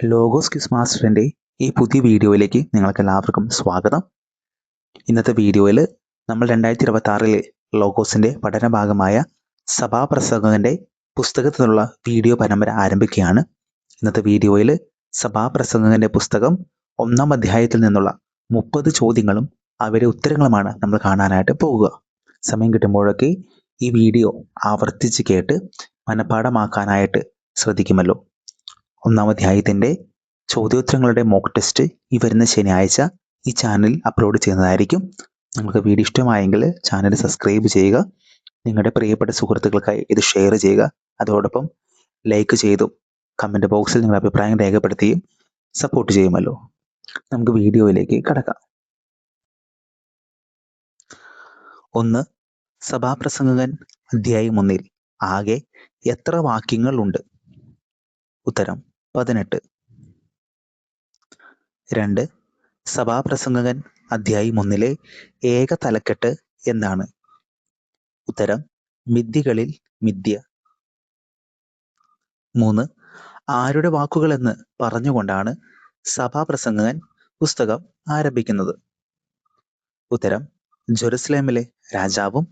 Logos quiz മാസ്റ്ററിന്റെ ഈ പുതിയ വീഡിയോയിലേക്ക് നിങ്ങൾക്ക് എല്ലാവർക്കും സ്വാഗതം. ഇന്നത്തെ വീഡിയോയിൽ നമ്മൾ രണ്ടായിരത്തി ഇരുപത്തി ആറിലെ ലോഗോസിന്റെ പഠനഭാഗമായ സഭാപ്രസംഗത്തിന്റെ പുസ്തകത്തിൽ നിന്നുള്ള വീഡിയോ പരമ്പര ആരംഭിക്കുകയാണ്. ഇന്നത്തെ വീഡിയോയിൽ സഭാപ്രസംഗകന്റെ പുസ്തകം ഒന്നാം അധ്യായത്തിൽ നിന്നുള്ള മുപ്പത് ചോദ്യങ്ങളും അവയുടെ ഉത്തരങ്ങളുമാണ് നമ്മൾ കാണാനായിട്ട് പോകുക. സമയം കിട്ടുമ്പോഴൊക്കെ ഈ വീഡിയോ ആവർത്തിച്ച് കേട്ട് മനഃപ്പാഠമാക്കാനായിട്ട് ശ്രദ്ധിക്കുമല്ലോ. ഒന്നാം അധ്യായത്തിന്റെ ചോദ്യോത്തരങ്ങളുടെ മോക്ക് ടെസ്റ്റ് ഈ വരുന്ന ശനിയാഴ്ച ഈ ചാനലിൽ അപ്ലോഡ് ചെയ്യുന്നതായിരിക്കും. നിങ്ങൾക്ക് വീഡിയോ ഇഷ്ടമായെങ്കിൽ ചാനൽ സബ്സ്ക്രൈബ് ചെയ്യുക. നിങ്ങളുടെ പ്രിയപ്പെട്ട സുഹൃത്തുക്കൾക്കായി ഇത് ഷെയർ ചെയ്യുക. അതോടൊപ്പം ലൈക്ക് ചെയ്തും കമന്റ് ബോക്സിൽ നിങ്ങളുടെ അഭിപ്രായം രേഖപ്പെടുത്തുകയും സപ്പോർട്ട് ചെയ്യുമല്ലോ. നമുക്ക് വീഡിയോയിലേക്ക് കടക്കാം. ഒന്ന് സഭാപ്രസംഗകൻ അധ്യായം ഒന്നിൽ ആകെ എത്ര വാക്യങ്ങൾ ഉണ്ട് ഉത്തരം പതിനെട്ട്. രണ്ട്. സഭാപ്രസംഗകൻ അധ്യായം ഒന്നിലെ ഏക തലക്കെട്ട് എന്താണ്? ഉത്തരം മിഥ്യകളിൽ മിഥ്യ മൂന്ന്. ആരുടെ വാക്കുകളെന്ന് പറഞ്ഞുകൊണ്ടാണ് സഭാപ്രസംഗകൻ പുസ്തകം ആരംഭിക്കുന്നത്? ഉത്തരം ജെറുസലേമിലെ രാജാവും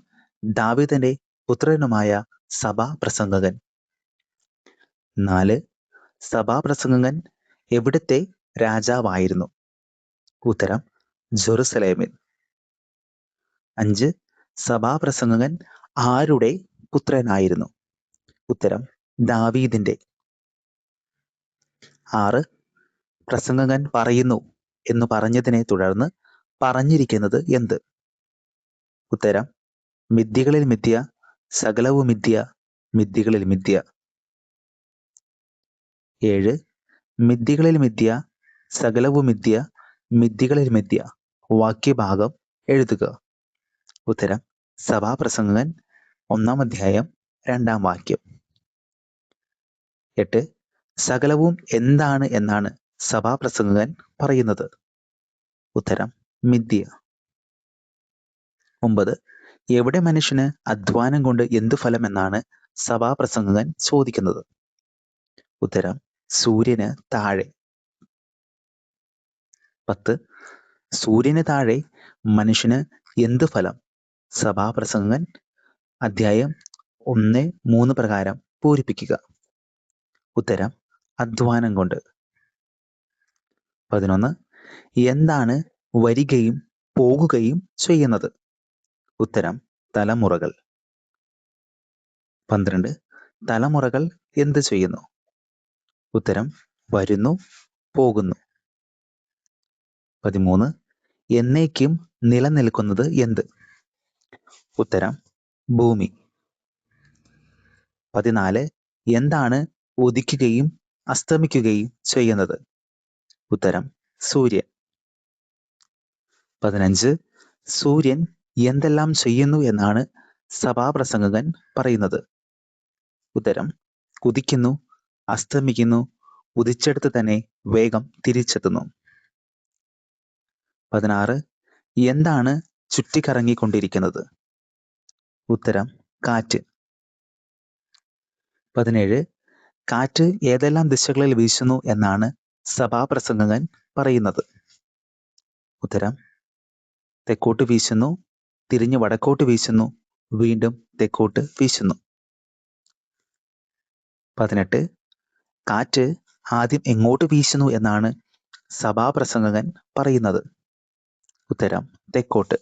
ദാവിദന്റെ പുത്രനുമായ സഭാപ്രസംഗകൻ. നാല്. സഭാപ്രസംഗകൻ എവിടുത്തെ രാജാവായിരുന്നു? ഉത്തരം ജെറുസലേമിൽ. അഞ്ച് സഭാപ്രസംഗകൻ ആരുടെ പുത്രനായിരുന്നു? ഉത്തരം ദാവീദിന്റെ ആറ് പ്രസംഗകൻ പറയുന്നു എന്ന് പറഞ്ഞതിനെ തുടർന്ന് പറഞ്ഞിരിക്കുന്നത് എന്ത്? ഉത്തരം മിഥ്യകളിൽ മിഥ്യ സകലവും മിഥ്യ മിഥ്യകളിൽ മിഥ്യ ഏഴ്. മിഥ്യകളിൽ മിഥ്യ സകലവും മിഥ്യ മിഥ്യകളിൽ മിഥ്യ വാക്യഭാഗം എഴുതുക. ഉത്തരം സഭാപ്രസംഗൻ ഒന്നാം അധ്യായം രണ്ടാം വാക്യം. എട്ട്. സകലവും എന്താണ് എന്നാണ് സഭാപ്രസംഗകൻ പറയുന്നത്. ഉത്തരം മിഥ്യ ഒമ്പത്. എവിടെ മനുഷ്യന് അധ്വാനം കൊണ്ട് എന്തു ഫലം എന്നാണ് സഭാപ്രസംഗകൻ ചോദിക്കുന്നത്. ഉത്തരം സൂര്യന് താഴെ. പത്ത്. സൂര്യന് താഴെ മനുഷ്യന് എന്ത് ഫലം? സഭാപ്രസംഗൻ അധ്യായം ഒന്ന് മൂന്ന് പ്രകാരം പൂരിപ്പിക്കുക. ഉത്തരം അധ്വാനം കൊണ്ട്. പതിനൊന്ന്. എന്താണ് വരികയും പോകുകയും ചെയ്യുന്നത്? ഉത്തരം തലമുറകൾ. പന്ത്രണ്ട്. തലമുറകൾ എന്ത് ചെയ്യുന്നു? ഉത്തരം വരുന്നു പോകുന്നു. പതിമൂന്ന് എന്നേക്കും നിലനിൽക്കുന്നത് എന്ത്? ഉത്തരം ഭൂമി. പതിനാല് എന്താണ് ഉദിക്കുകയും അസ്തമിക്കുകയും ചെയ്യുന്നത്? ഉത്തരം സൂര്യൻ. പതിനഞ്ച് സൂര്യൻ എന്തെല്ലാം ചെയ്യുന്നു എന്നാണ് സഭാപ്രസംഗകൻ പറയുന്നത്. ഉത്തരം ഉദിക്കുന്നു അസ്തമിക്കുന്നു. ഉദിച്ചെടുത്ത് തന്നെ വേഗം തിരിച്ചെത്തുന്നു. പതിനാറ്. എന്താണ് ചുറ്റിക്കറങ്ങിക്കൊണ്ടിരിക്കുന്നത്? ഉത്തരം കാറ്റ്. പതിനേഴ്. കാറ്റ് ഏതെല്ലാം ദിശകളിൽ വീശുന്നു എന്നാണ് സഭാപ്രസംഗകൻ പറയുന്നത്. ഉത്തരം തെക്കോട്ട് വീശുന്നു തിരിഞ്ഞ് വടക്കോട്ട് വീശുന്നു വീണ്ടും തെക്കോട്ട് വീശുന്നു. പതിനെട്ട്. കാറ്റ് ആദ്യം എങ്ങോട്ട് വീശുന്നു എന്നാണ് സഭാപ്രസംഗകൻ പറയുന്നത്. ഉത്തരം തെക്കോട്ട്.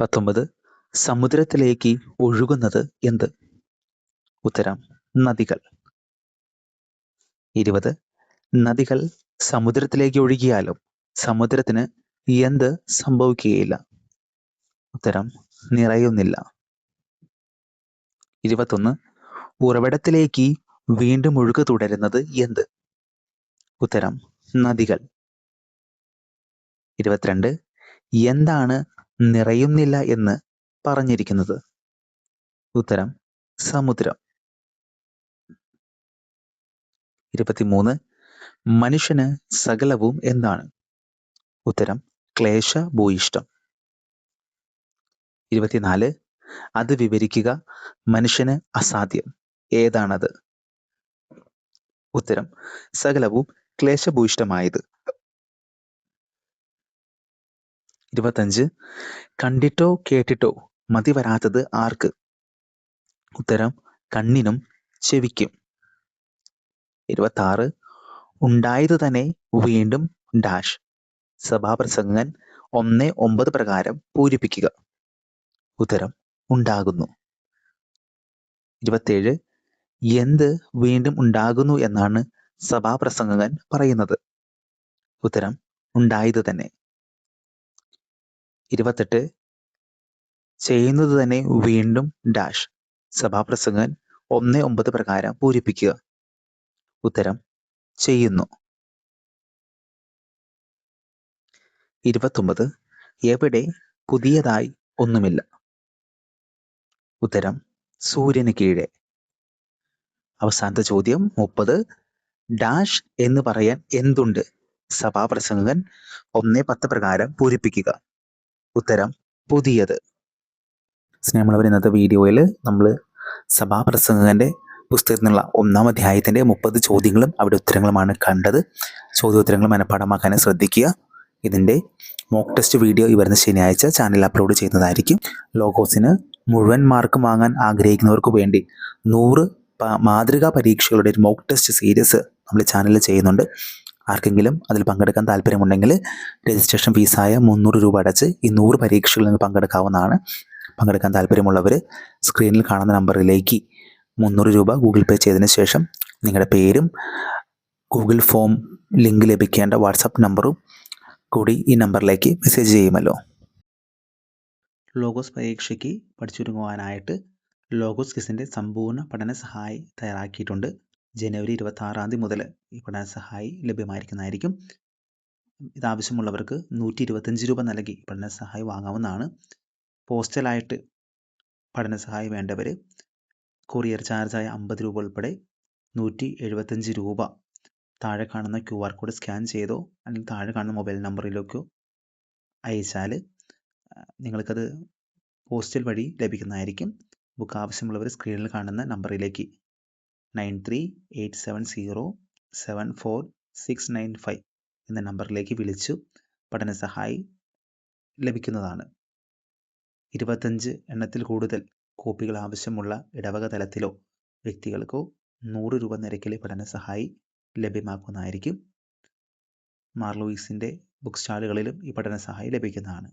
പത്തൊമ്പത് സമുദ്രത്തിലേക്ക് ഒഴുകുന്നത് എന്ത്? ഉത്തരം നദികൾ. ഇരുപത് നദികൾ സമുദ്രത്തിലേക്ക് ഒഴുകിയാലും സമുദ്രത്തിന് എന്ത് സംഭവിക്കുകയില്ല? ഉത്തരം നിറയുന്നില്ല. ഇരുപത്തൊന്ന് ഉറവിടത്തിലേക്ക് വീണ്ടും ഒഴുക്ക് തുടരുന്നത് എന്ത്? ഉത്തരം നദികൾ. ഇരുപത്തിരണ്ട് എന്താണ് നിറയുന്നില്ല എന്ന് പറഞ്ഞിരിക്കുന്നത്? ഉത്തരം സമുദ്രം. ഇരുപത്തിമൂന്ന് മനുഷ്യന് സകലവും എന്താണ്? ഉത്തരം ക്ലേശ ഭൂയിഷ്ടം ഇരുപത്തിനാല് അത് വിവരിക്കുക മനുഷ്യന് അസാധ്യം. ഏതാണത്? ഉത്തരം. സകലവും ക്ലേശഭൂയിഷ്ടമായത് ഇരുപത്തഞ്ച്. കണ്ടിട്ടോ കേട്ടിട്ടോ മതി വരാത്തത് ആർക്ക്? ഉത്തരം കണ്ണിനും ചെവിക്കും. ഇരുപത്തി ഉണ്ടായത് തന്നെ വീണ്ടും ഡാഷ്. സഭാപ്രസംഗൻ ഒന്ന് ഒമ്പത് പ്രകാരം പൂരിപ്പിക്കുക. ഉത്തരം ഉണ്ടാകുന്നു. ഇരുപത്തേഴ്. എന്ത് വീണ്ടും ഉണ്ടാകുന്നു എന്നാണ് സഭാപ്രസംഗകൻ പറയുന്നത്. ഉത്തരം ഉണ്ടായത് തന്നെ. ഇരുപത്തെട്ട് ചെയ്യുന്നത് തന്നെ വീണ്ടും ഡാഷ്. സഭാപ്രസംഗൻ ഒന്ന് ഒമ്പത് പ്രകാരം പൂരിപ്പിക്കുക. ഉത്തരം ചെയ്യുന്നു. ഇരുപത്തൊമ്പത് എവിടെ പുതിയതായി ഒന്നുമില്ല. ഉത്തരം സൂര്യന് കീഴെ. അവസാനത്തെ ചോദ്യം മുപ്പത്. ഡാഷ് എന്ന് പറയാൻ എന്തുണ്ട്? സഭാപ്രസംഗകൻ ഒന്നേ പത്ത് പ്രകാരം പൂരിപ്പിക്കുക. ഉത്തരം പുതിയത്. സ്നേഹമുള്ളവർ ഇന്നത്തെ വീഡിയോയിൽ നമ്മൾ സഭാപ്രസംഗകന്റെ പുസ്തകത്തിൽ നിന്നുള്ള ഒന്നാം അധ്യായത്തിന്റെ മുപ്പത് ചോദ്യങ്ങളും അവിടെ ഉത്തരങ്ങളുമാണ് കണ്ടത്. ചോദ്യോത്തരങ്ങൾ മനഃപ്പാടമാക്കാൻ ശ്രദ്ധിക്കുക. ഇതിന്റെ മോക്ക് ടെസ്റ്റ് വീഡിയോ ഈ വരുന്ന ശനിയാഴ്ച ചാനൽ അപ്ലോഡ് ചെയ്യുന്നതായിരിക്കും. ലോഗോസിന് മുഴുവൻ മാർക്ക് വാങ്ങാൻ ആഗ്രഹിക്കുന്നവർക്ക് വേണ്ടി നൂറ് മാതൃകാ പരീക്ഷകളുടെ ഒരു മോക്ക് ടെസ്റ്റ് സീരീസ് നമ്മൾ ചാനലിൽ ചെയ്യുന്നുണ്ട്. ആർക്കെങ്കിലും അതിൽ പങ്കെടുക്കാൻ താല്പര്യമുണ്ടെങ്കിൽ രജിസ്ട്രേഷൻ ഫീസായ മുന്നൂറ് രൂപ അടച്ച് ഈ നൂറ് പരീക്ഷകളിൽ നിന്ന് പങ്കെടുക്കാവുന്നതാണ്. പങ്കെടുക്കാൻ താല്പര്യമുള്ളവർ സ്ക്രീനിൽ കാണുന്ന നമ്പറിലേക്ക് മുന്നൂറ് രൂപ ഗൂഗിൾ പേ ചെയ്തതിന് ശേഷം നിങ്ങളുടെ പേരും ഗൂഗിൾ ഫോം ലിങ്ക് ലഭിക്കേണ്ട വാട്സപ്പ് നമ്പറും കൂടി ഈ നമ്പറിലേക്ക് മെസ്സേജ് ചെയ്യുമല്ലോ. ലോഗോസ് പരീക്ഷയ്ക്ക് പഠിച്ചുരുങ്ങുവാനായിട്ട് ലോഗോസ് കിസിന്റെ സമ്പൂർണ പഠന സഹായി തയ്യാറാക്കിയിട്ടുണ്ട്. ജനുവരി ഇരുപത്തി ആറാം തീയതി മുതൽ ഈ പഠന സഹായി ലഭ്യമായിരിക്കുന്നതായിരിക്കും. ഇതാവശ്യമുള്ളവർക്ക് നൂറ്റി ഇരുപത്തഞ്ച് രൂപ നൽകി പഠന സഹായി വാങ്ങാവുന്നതാണ്. പോസ്റ്റലായിട്ട് പഠന സഹായി വേണ്ടവർ കൊറിയർ ചാർജായ അമ്പത് രൂപ ഉൾപ്പെടെ നൂറ്റി എഴുപത്തഞ്ച് രൂപ താഴെ കാണുന്ന ക്യു ആർ കോഡ് സ്കാൻ ചെയ്തോ അല്ലെങ്കിൽ താഴെ കാണുന്ന മൊബൈൽ നമ്പറിലേക്കോ അയച്ചാൽ നിങ്ങൾക്കത് പോസ്റ്റൽ വഴി ലഭിക്കുന്നതായിരിക്കും. ബുക്ക് ആവശ്യമുള്ളവർ സ്ക്രീനിൽ കാണുന്ന നമ്പറിലേക്ക് nine three eight seven zero seven four six nine five എന്ന നമ്പറിലേക്ക് വിളിച്ചു പഠന സഹായി ലഭിക്കുന്നതാണ്. ഇരുപത്തഞ്ച് എണ്ണത്തിൽ കൂടുതൽ കോപ്പികൾ ആവശ്യമുള്ള ഇടവക തലത്തിലോ വ്യക്തികൾക്കോ നൂറ് രൂപ നിരക്കിലെ പഠന സഹായി ലഭ്യമാക്കുന്നതായിരിക്കും മാർലൂയിസിന്റെ ബുക്ക് സ്റ്റാളുകളിലും ഈ പഠന സഹായി ലഭിക്കുന്നതാണ്.